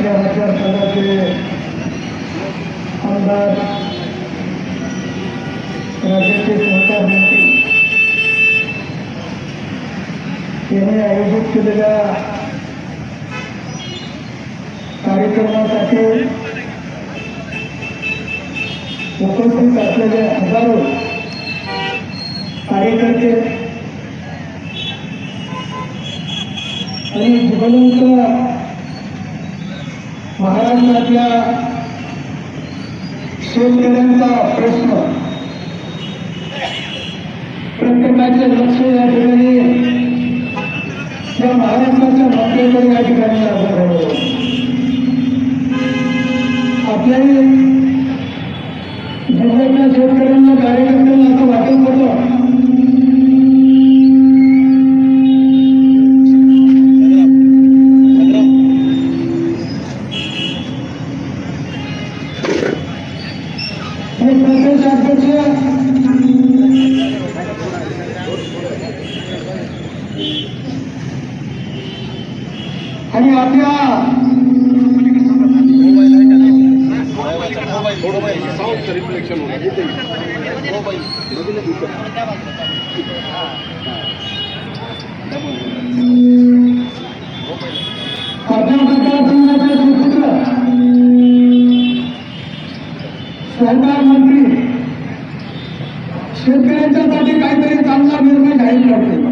आपल्या मतदारसंघाचे आमदार राज्याचे सहकार मंत्री. यांनी आयोजित केलेल्या कार्यक्रमासाठी उपस्थित असलेले हजारो कार्यकर्ते आणि जिवंत महाराष्ट्रातल्या शेतकऱ्यांचा प्रश्न. प्रत्येकाचे लक्ष या ठिकाणी या महाराष्ट्राच्या मागणीकडे या ठिकाणी लागू शेतकऱ्यांच्यासाठी काहीतरी चांगला निर्णय जाहीर करते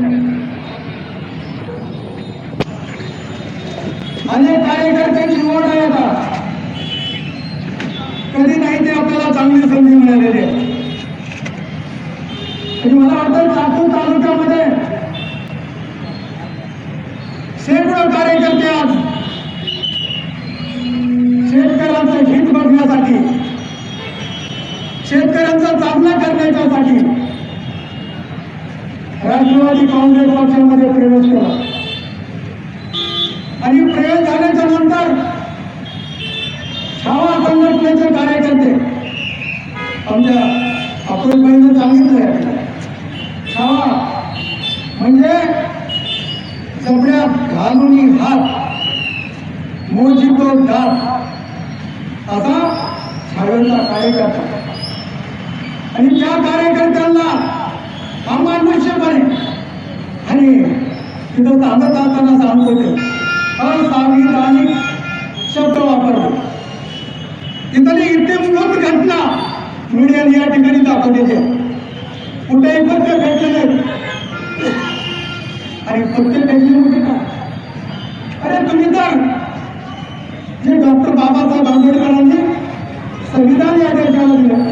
अनेक कार्यकर्त्यांची ओढ आहे आता. कधी नाही ते आपल्याला चांगली संधी मिळालेली आहे. आणि मला वाटतं चाकूर तालुक्यामध्ये शेकडो कार्यकर्ते आज शेतकऱ्यांचं हित बघण्यासाठी शेतकऱ्यांचा सामना करण्याच्यासाठी राष्ट्रवादी काँग्रेस पक्षामध्ये प्रवेश केला. आणि प्रवेश झाल्याच्यानंतर छावा संघटनेचे कार्यकर्ते आमच्या अकोलबाईनं सांगितलंय छावा म्हणजे जबड्यात घालून हात मोजितो दात असा छाव्यांचा कार्यकर्ता. आणि त्या कार्यकर्त्यांना अमानुष्यपणे आणि ఇదొక चालत असताना सांगतो ते असांविधानिक शब्द वापरतो तिथली इत्यंभूत घटना मीडियाने या ठिकाणी दाखवलेली आहे कुठेही पत्र भेटले नाही आणि पत्र भेटले म्हणजे काय अरे तुम्ही तर जे डॉक्टर बाबासाहेब आंबेडकरांनी संविधान या देशाला दिलं.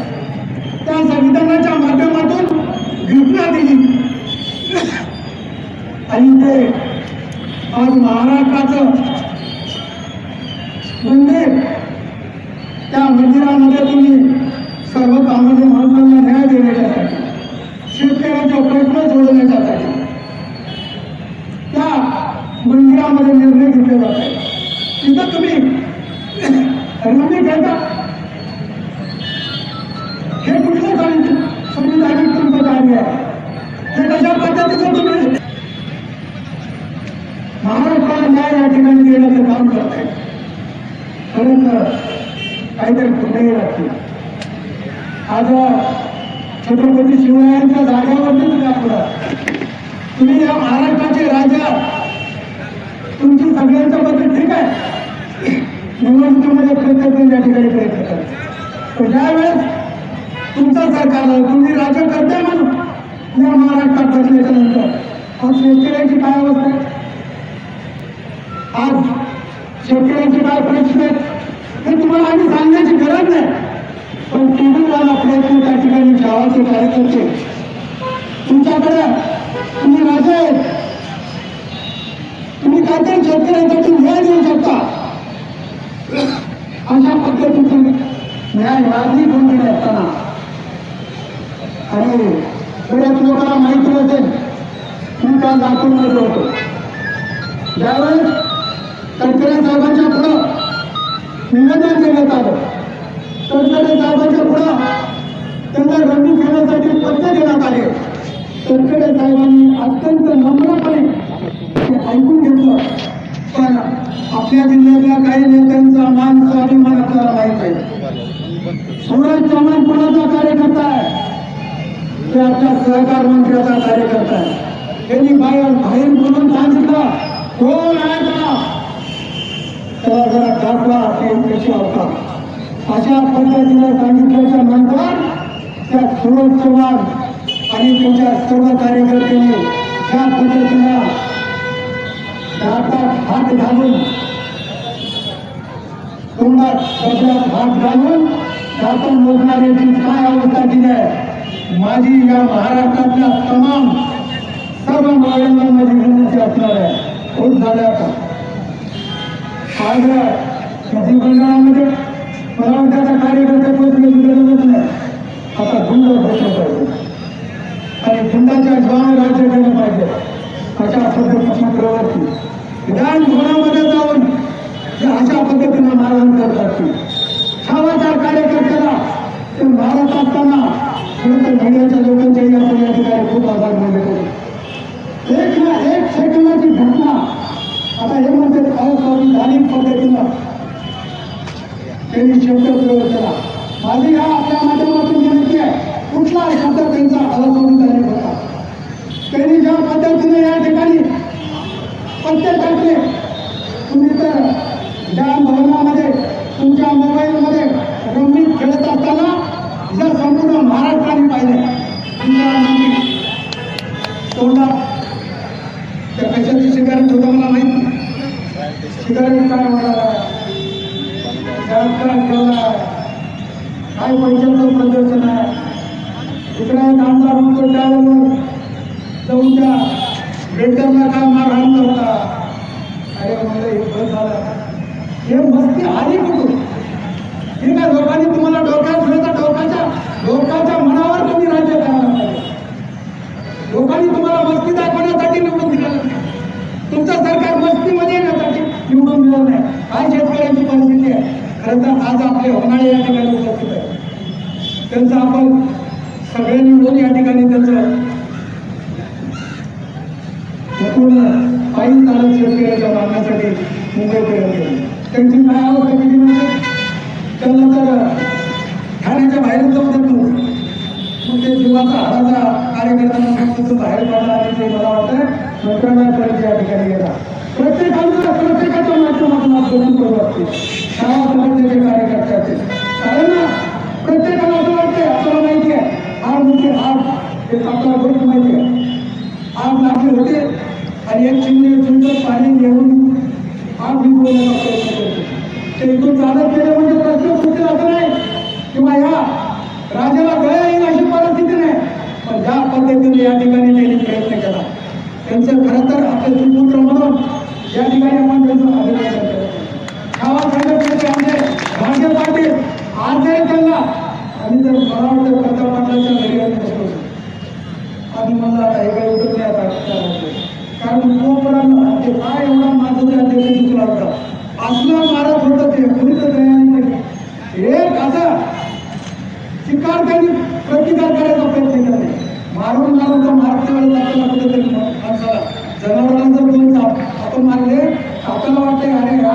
त्या संविधानाच्या माध्यमातून घटना दिली आणि ते आज महाराष्ट्राचं मंदिर त्या मंदिरामध्ये तुम्ही सर्वसामान्य माणसांना न्याय देण्यासाठी शेतकऱ्याचे प्रश्न सोडवण्यासाठी त्या मंदिरामध्ये निर्णय घेतले जात आहे तिथं तुम्ही रमी घेता हे कुठलं सांगितलं संविधानिक तुमचं कार्य आहे हे कशा पद्धतीचं तुम्ही महाराष्ट्राला न्याय या ठिकाणी देण्याचं काम करत आहे खरं तर काहीतरी कुठेही लागतील आज छत्रपती शिवरायांच्या जागेवरती तुम्ही आपलं तुम्ही या महाराष्ट्राचे राजा. तुमची सगळ्यांच्या बद्दल ठीक आहे? निवडणुकीमध्ये प्रत्येक या ठिकाणी प्रयत्न करतात पण ज्यावेळेस तुमचं सरकार तुम्ही राज्य करते म्हणून या महाराष्ट्रात बसल्याच्या नंतर आज शेतकऱ्यांची काय अवस्था आहे? आज शेतकऱ्यांची काय प्रश्न आहेत हे तुम्हाला आम्ही सांगण्याची गरज नाही पण टीव्ही वन प्रयत्न त्या ठिकाणी कार्यकर्ते. तुमच्याकडे तुम्ही राजे तुम्ही काहीतरी शेतकऱ्यांसाठी न्याय देऊ शकता. अशा पद्धतीचे न्याय नागरिक म्हणून असताना? आणि बऱ्याच लोकांना माहिती नसेल मी काल लातूरमध्ये होतो. ज्यावेळेस तडकरे साहेबांच्या पुढं निवेदन देण्यात आलं तडकरे साहेबांच्या पुढं त्यांना रद्द करण्यासाठी पत्र देण्यात आले. तटकडे साहेबांनी अत्यंत नम्रपणे ते ऐकून घेतलं. पण आपल्या जिल्ह्यातल्या काही नेत्यांचा मान स्वाभिमान आपल्याला माहीत आहे. सूरज चव्हाण कुणाचा कार्यकर्ता आहे? ते आपल्या सहकार मंत्र्याचा कार्यकर्ता आहे. त्यांनी बाहेर बाहेर बोलून सांगितलं कोण आहे त्याला जरा दाखवा ते कशी अवतात अशा पद्धतीने सांगितल्याच्या नंतर त्या सुरज चव्हाण आणि त्यांच्या सर्व कार्यकर्त्यांनी ज्या पद्धतीला दातात हात घालून तोंडात शब्दात हात घालून दातून मोजणाऱ्याची काय अवस्था दिली आहे माझी या महाराष्ट्रातल्या तमाम सर्व मावळ्यांमध्ये विनंती असणार आहे. खूप झाल्या आता. आज विधी मला वाटतं कार्यकर्ते पण गरजच नाही. आता गुंड बसलं पाहिजे. आणि गुंडाच्या जीवावर राज्य केलं पाहिजे. अशा पद्धतीची प्रवृत्ती. विधानभवनामध्ये जाऊन अशा पद्धतीने मारहाण करतात ती. छावाचार कार्यकर्त्याला ते मारत असताना खरं मीडियाच्या लोकांच्याही आपण या ठिकाणी खूप आभार मानले पाहिजे एक ना एक सेकंदाची घटना. आता हे म्हणजे असावी पद्धतीनं? त्यांनी शब्द प्रयोग केला. माझी हा आपल्या माध्यमातून विनंती आहे कुठला त्यांचा त्यांचा असावी होता त्यांनी ज्या पद्धतीने या ठिकाणी प्रत्येकाचे तुम्ही तर ज्ञान भवनामध्ये तुमच्या मोबाईलमध्ये रमणी खेळत असताना जर संपूर्ण महाराष्ट्राने पाहिले तोंडात त्या कशाची सिगारेट होतं मला माहिती? नाही सिगारेट काय म्हणाला त्यात काय ठेवला काय पैशाचं प्रदर्शन आहे दुसरा एक आमदार म्हणतो त्यावर जाऊन त्या वेटरला काय मारहाण करता अरे म्हणलं हे बस झालं हे मस्ती आली कुठून हे काय लोकांनी तुम्हाला डोक्यात ठेवलं तर डोकाच्या लोकांच्या मनावर तुम्ही राज्य करायला पाहिजे लोकांनी तुम्हाला मस्ती दाखवण्यासाठी निवडून दिलं नाही तुमचं सरकार मस्तीमध्ये येण्यासाठी निवडून दिलं नाही काय शेतकऱ्यांची परिस्थिती आहे. खरं तर आज आपले होणारे या ठिकाणी उपस्थित आहे. त्यांचं आपण सगळ्यांनी मिळून या ठिकाणी त्यांचं पूर्ण पायी चालत शेतकऱ्याच्या मागण्यासाठी मुंबईपर्यंत गेले. त्यांची काय अवस्था केली म्हणजे त्यांना तर ठाण्याच्या बाहेर जाऊ देत नव्हतं मग जीवाचा हाडाचा कार्यकर्त्यांना तिथून बाहेर पडला आणि ते मला वाटतं परत या ठिकाणी गेला प्रत्येकाला प्रत्येकाच्या माध्यमातून आज करू वाटते शाळा समाजाचे कार्यकर्ते कारण ना प्रत्येकाला असं वाटते आपल्याला माहिती आहे आज म्हणजे आज. एक आपल्याला गोष्ट माहिती आहे. आज माझे होते आणि एक चिन्ह चिमचं पाणी घेऊन आग विझवण्याचा प्रयत्न करतो. ते इथून चालत गेले म्हणजे प्रश्न सुटले असं नाही. किंवा या राजाला गळ्या येईल अशी परिस्थिती नाही. पण ज्या पद्धतीने या ठिकाणी त्यांनी प्रयत्न केला त्यांचं खरं तर आपले सुपुत्र म्हणून या ठिकाणी आपण त्यांचं अभिनंदन करतो. गावा संघटनेचे आमचे भाजप त्यांना. आणि जर मला वाटतं प्रताप पाटलाच्या घरी आम्ही बसलो होतो. आम्ही आता हे काही उठत नाही आता कारण तोपर्यंत ते काय एवढा माझं त्या देशात दुसरा होता असलं मारत होतं ते कुणीच तयारी एक असं शिकार त्यांनी प्रतिकार करायचा प्रयत्न केला नाही मारून मारून तर मारते वेळेस आपल्याला कुठेतरी. माणसाला जर मारले आपल्याला वाटते अरे हा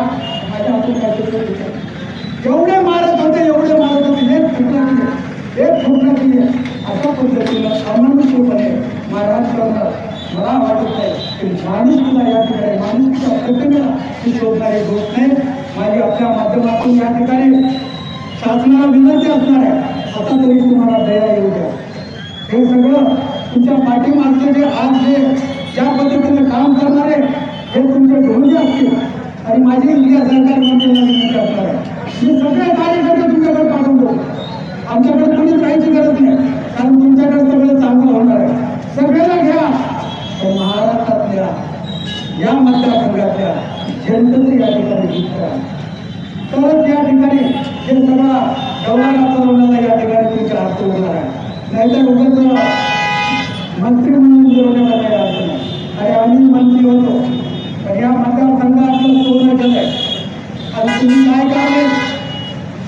माझ्या हातून काहीतरी एवढे मारत होते एवढे मारत होते. हे फुटला की एक फुटला की अशा पद्धतीनं सामान्यपणे महाराज करणार मला वाटत नाही. की माणूस तुला या ठिकाणी माणूसच्या प्रतिमेला ती शोधणारी गोष्ट नाही. माझी आपल्या माध्यमातून या ठिकाणी शासनाला विनंती असणार आहे. आता तरी तुम्हाला दया येऊ द्या. हे सगळं तुमच्या पाठीमागचे जे आज जे ज्या पद्धतीने काम करणारे आहे असतील आणि माझे इंडिया सरकार मंत्र्यांना विनंती असणार आहे. मी सगळे कार्यकर्ते तुमच्याकडे पाठवून देतो आमच्याकडे कोणी जायची गरज नाही. कारण तुमच्याकडे सगळं चांगलं होणार आहे. सगळ्याला घ्या. पण महाराष्ट्रातल्या या मतदारसंघातल्या जनतेचं या ठिकाणी हित करा. तरच या ठिकाणी हे सगळा गौराला चालवण्याला या ठिकाणी तुमच्या हात होणार आहे. नाहीतर उगाच मंत्री म्हणून जेवण्याला काही अर्थ नाही. अरे आम्ही मंत्री होतो. या मतदारसंघातलं पूर्ण केलंय आता तुम्ही काय करले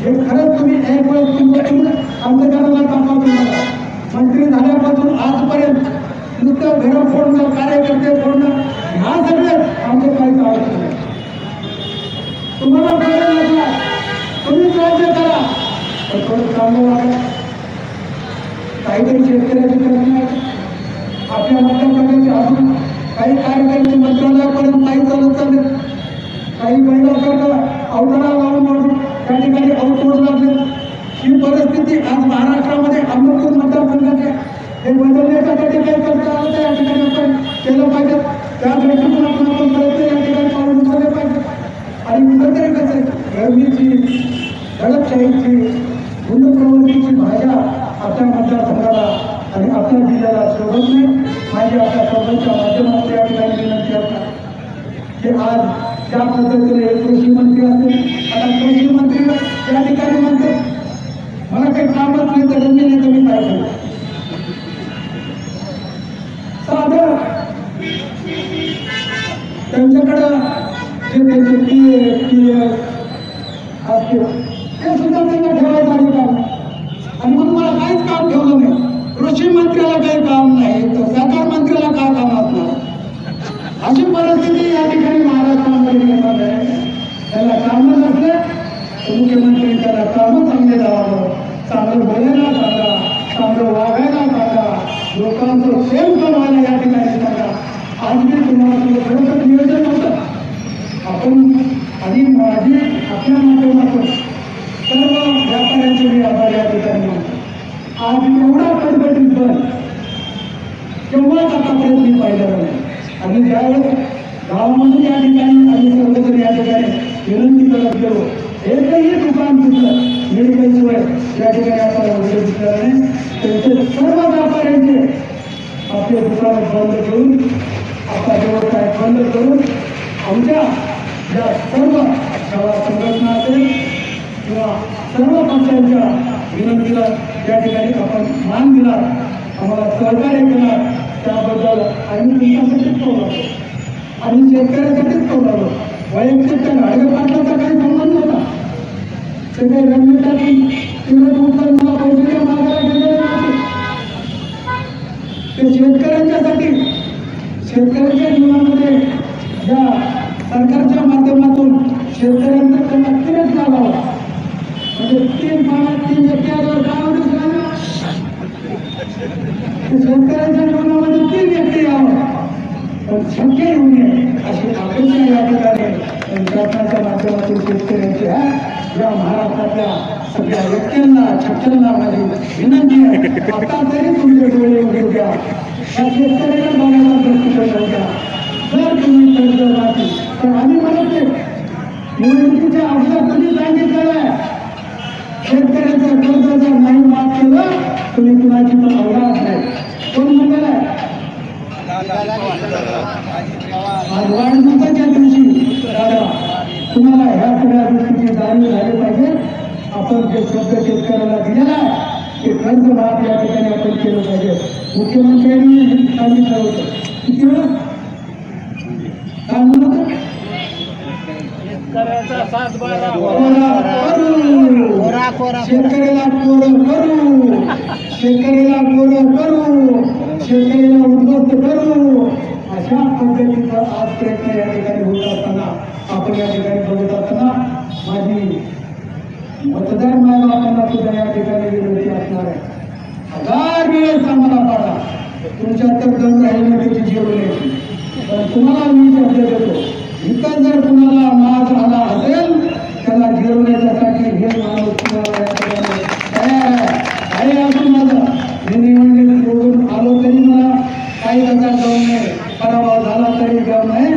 हे खरंच तुम्ही एक वेळ तुमच्याकडून आमदाराला दाखवा तुम्हाला. मंत्री झाल्यापासून आजपर्यंत नुसतं घरं फोडणं कार्यकर्ते फोडणं ह्या सगळे आमचे काही आवडत नाही तुम्हाला वेळ नसला तुम्ही प्रयत्न करा. पण थोडं चांगलं वागा काहीतरी शेतकऱ्याची प्रश्न काही कार्यकर्ते मंत्रालयापर्यंत पायी चालत चालले काही महिलांसारखं अवतरा लावून म्हणून त्या ठिकाणी अवतोड लागले ही परिस्थिती आज महाराष्ट्रामध्ये अमृतपूर मतदारसंघाचे हे बदलण्यासाठी काही करता आलं तर या ठिकाणी आपण केलं पाहिजे. त्या दृष्टीतून आपण आपण प्रयत्न या ठिकाणी पाऊल उचलले पाहिजे. आणि कुठं तरी कसं गरमीची दडपशाहीची गुंड प्रवृत्तीची भाज्या आपल्या मतदारसंघाला आणि आपल्या जिल्ह्याला शोधत नाही. माझी आपल्या सर्वांच्या माध्यमातून या ठिकाणी विनंती असणार की आज त्या पद्धतीने कृषी मंत्री असतील आता कृषी मंत्री त्या ठिकाणी म्हणते मला काही कामच नाही तर रंगी नाही तुम्ही काय साधं त्यांच्याकडं जे त्यांचे पी ए पी एस असते ते सुद्धा त्यांना ठेवायचं अधिकार नाही आणि म्हणून मला काहीच काम ठेवलं नाही. कृषी मंत्र्याला काही काम नाही तर सहकार मंत्र्याला काय काम असणार अशी परिस्थिती या ठिकाणी महाराष्ट्रामध्ये निर्माण आहे. त्याला कामं नसले तर मुख्यमंत्री त्याला कामं चांगले द्यावं चांगलं बोलायला सांगा चांगलं वागायला सांगा. लोकांचं सेम करवायला या ठिकाणी सांगा. आज मी तुम्हाला तुला खरंच नियोजन होतं. आपण आणि माझी आपल्या माध्यमातून सर्व व्यापाऱ्यांचे मी आभार या ठिकाणी मानतो. आज एवढा कडकडीत बन केव्हाच आतापर्यंत मी पाहिलेलं नाही. आम्ही ज्यावेळेस गावामधून या ठिकाणी आम्ही सर्वजण या ठिकाणी विनंती करत गेलो एकही दुकान तुटलं मेडिकलशिवाय या ठिकाणी आपल्याला उद्योग दिसलेला नाही. त्यांचे सर्व व्यापाऱ्यांचे आपले दुकान बंद करून आपला व्यवसाय बंद करून आमच्या ज्या सर्व गावात संघटना असेल किंवा सर्व पक्षांच्या विनंतीला त्या ठिकाणी आपण मान दिला. आम्हाला सहकार्य केला. त्याबद्दल आम्ही तुमच्यासाठीच करू आणि शेतकऱ्यासाठीच करू वैयक्तिक त्या गाडगेपाटलाचा काही संबंध होता ते काही रंगीतातून तिकडे उचलून मला पैसे मागायला गेलेले नव्हते ते? शेतकऱ्यांच्यासाठी शेतकऱ्यांच्या जीवनामध्ये या सरकारच्या माध्यमातून शेतकऱ्यांचा त्यांना तीनच लागावं म्हणजे तीन पाण्यात तीन व्यक्ती आल्यावर काय होणार सगळ्यांना? ते शेतकऱ्यांच्या जीवनामध्ये तीन व्यक्ती यावं पण शक्य येऊ नये अशी अपेक्षा या ठिकाणी शासनाच्या माध्यमातून शेतकऱ्यांची आहे या महाराष्ट्रातल्या सगळ्या व्यक्तींना छक्क्यांना माझी विनंती आहे आता तरी तुमचे डोळे उघडू द्या या शेतकऱ्यांना बघायला दृष्टिकोन द्या जर तुम्ही कर्ज राहतील तर आम्ही म्हणत निवडणुकीच्या अगोदर कधी सांगितलेलं आहे शेतकऱ्याचं कर्ज जर नाही माफ केलं तुम्ही कुणाची पण अवघात नाही कोण म्हणलेलं आहे आज वाढदिवसाच्या दिवशी तुम्हाला ह्या सगळ्या गोष्टीची जाणीव झाली पाहिजे. आपण जे शब्द शेतकऱ्याला दिलेला ते कर्ज माफ या ठिकाणी आपण केलं पाहिजे. मुख्यमंत्र्यांनी सांगितलं होतं. किती वेळा. शेतकऱ्याला कोरं करू. शेतकऱ्याला कोरं करू. शिवसेनेला उद्ध्वस्त करू हो. अशा पद्धतीचा आज प्रयत्न या ठिकाणी होत असताना आपण या ठिकाणी बघत असताना माझी मतदार मायबापांना सुद्धा या ठिकाणी विनंती असणार आहे. हजार वेळेस आम्हाला पाडा. तुमच्यात तर दम राहिली त्याची जीवन. पण तुम्हाला मी शब्द देतो इथं जर तुम्हाला माज आला असेल त्याला गिरवण्यासाठी हे माणूस तुम्हाला या ठिकाणी तयार आहे आहे असून माझं मी निवडणूक निवडून आलो तरी मला काही त्याचा गम नाही पराभव झाला तरी गम नाही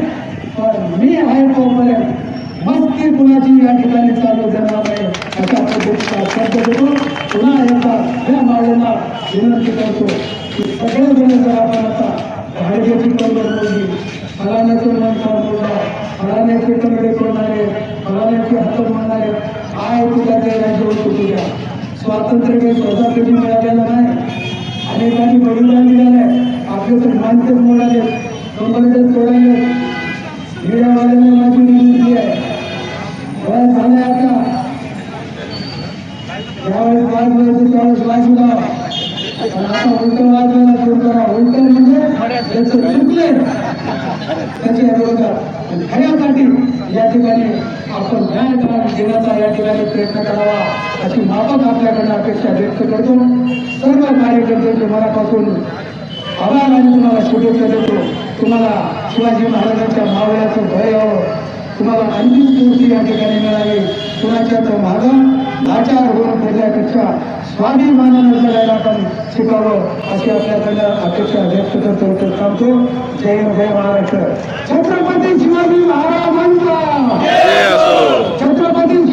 पण मी आहे तोपर्यंत मस्ती कुणाची या ठिकाणी चालू देणार नाही अशा पद्धतीचा शब्द देतो पुन्हा एकदा या मावळ्यांना विनंती करतो की सगळे जर आपण आता भाडग्याची कंबर बोलली फलाण्याचे मन मोडला फलाण्याचे कंगडे तोडणारे फलाण्याचे हात मारणारे काय तुझ्या ते राज्य तुझ्या स्वातंत्र्य काही स्वतः कधी मिळालेलं नाही अनेकांनी बलिदान दिलेलं आपले तर माणसे मोडाले कंबरडे तोडाले मीडियावाल्यांना माझी विनंती आहे वय झालं आता ज्यावेळेस पाच वर्ष त्यावेळेस वाजला पण आता म्हणजे त्याचे चुकले त्याच्या विरोधात खऱ्यासाठी या ठिकाणी आपण न्याय देण्याचा या ठिकाणी प्रयत्न करावा अशी माफक आपल्याकडनं अपेक्षा व्यक्त करतो सर्व कार्यकर्त्यांचे मनापासून आभार आणि तुम्हाला शुभेच्छा देतो तुम्हाला शिवाजी महाराजांच्या मावळ्याचं भय यावं तुम्हाला अंतिम स्फूर्ती या ठिकाणी मिळावी कुणाच्या मागा मागं? लाचार होऊन फिरल्यापेक्षा स्वाभिमानानं जगायला आपण शिकावं अशी आपल्याकडं अपेक्षा व्यक्त करतो तर थांबतो जय जय महाराष्ट्र. छत्रपती शिवाजी महाराजांचा! छत्रपती